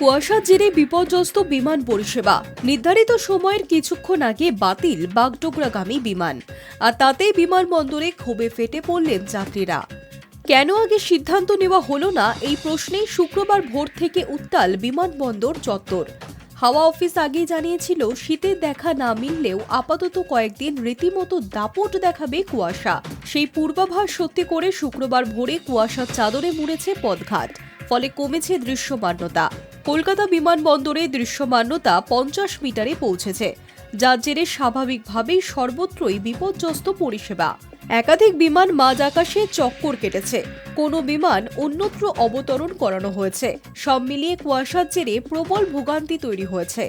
কুয়াশার জেরে বিপর্যস্ত বিমান পরিষেবা। নির্ধারিত সময়ের কিছুক্ষণ আগে বাতিল বাগডোগরাগামী বিমান। আর তাতেই বিমানবন্দরে ক্ষোভে ফেটে পড়লেন যাত্রীরা। কেন আগে সিদ্ধান্ত নেওয়া হলো না, এই প্রশ্নেই শুক্রবার ভোর থেকে উত্তাল বিমানবন্দর চত্বর। হাওয়া অফিস আগেই জানিয়েছিল, শীতের দেখা না মিললেও আপাতত কয়েকদিন রীতিমতো দাপট দেখাবে কুয়াশা। সেই পূর্বাভাস সত্যি করে শুক্রবার ভোরে কুয়াশার চাদরে মুড়েছে পদঘাট ফলে কমেছে দৃশ্যমান্যতা। কলকাতা বিমানবন্দরে দৃশ্যমান্যতা পঞ্চাশ মিটারে পৌঁছেছে, যার জেরে স্বাভাবিকভাবেই সর্বত্রই বিপর্যস্ত পরিষেবা। একাধিক বিমান মাঝ আকাশে চক্কর কেটেছে। কোনো বিমান অন্যত্র অবতরণ করানো হয়েছে। সব মিলিয়ে কুয়াশার জেরে প্রবল ভোগান্তি তৈরি হয়েছে।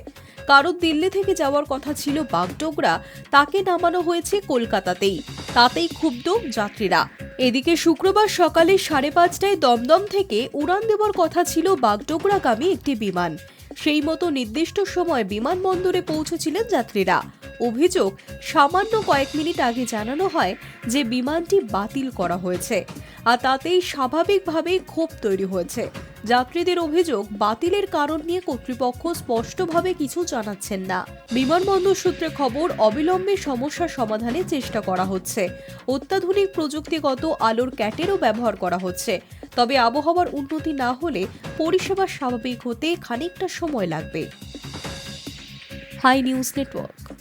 কারণ দিল্লি থেকে যাওয়ার কথা ছিল বাগডোগরা, তাকে নামানো হয়েছে কলকাতাতেই। তাতেই ক্ষুব্ধ যাত্রীরা। এদিকে শুক্রবার সকালে সাড়ে পাঁচটায় দমদম থেকে উড়ান দেওয়ার কথা ছিল বাগডোগরাগামী একটি বিমান। সেই মতো নির্দিষ্ট সময় বিমানবন্দরে পৌঁছেছিলেন যাত্রীরা। অভিযোগ, সামান্য কয়েক মিনিট আগে জানানো হয় যে বিমানটি বাতিল করা হয়েছে, আর তাতেই স্বাভাবিকভাবেই ক্ষোভ তৈরি হয়েছে। যাত্রীদের অভিযোগ বাতিলের কারণ নিয়ে কর্তৃপক্ষ স্পষ্টভাবে কিছু জানাচ্ছেন না। বিমানবন্দর সূত্রে খবর, অবিলম্বে সমস্যা সমাধানের চেষ্টা করা হচ্ছে। অত্যাধুনিক প্রযুক্তিগত আলোর ক্যাটেরও ব্যবহার করা হচ্ছে। তবে আবহাওয়ার উন্নতি না হলে পরিষেবা স্বাভাবিক হতে খানিকটা সময় লাগবে। Hi news network.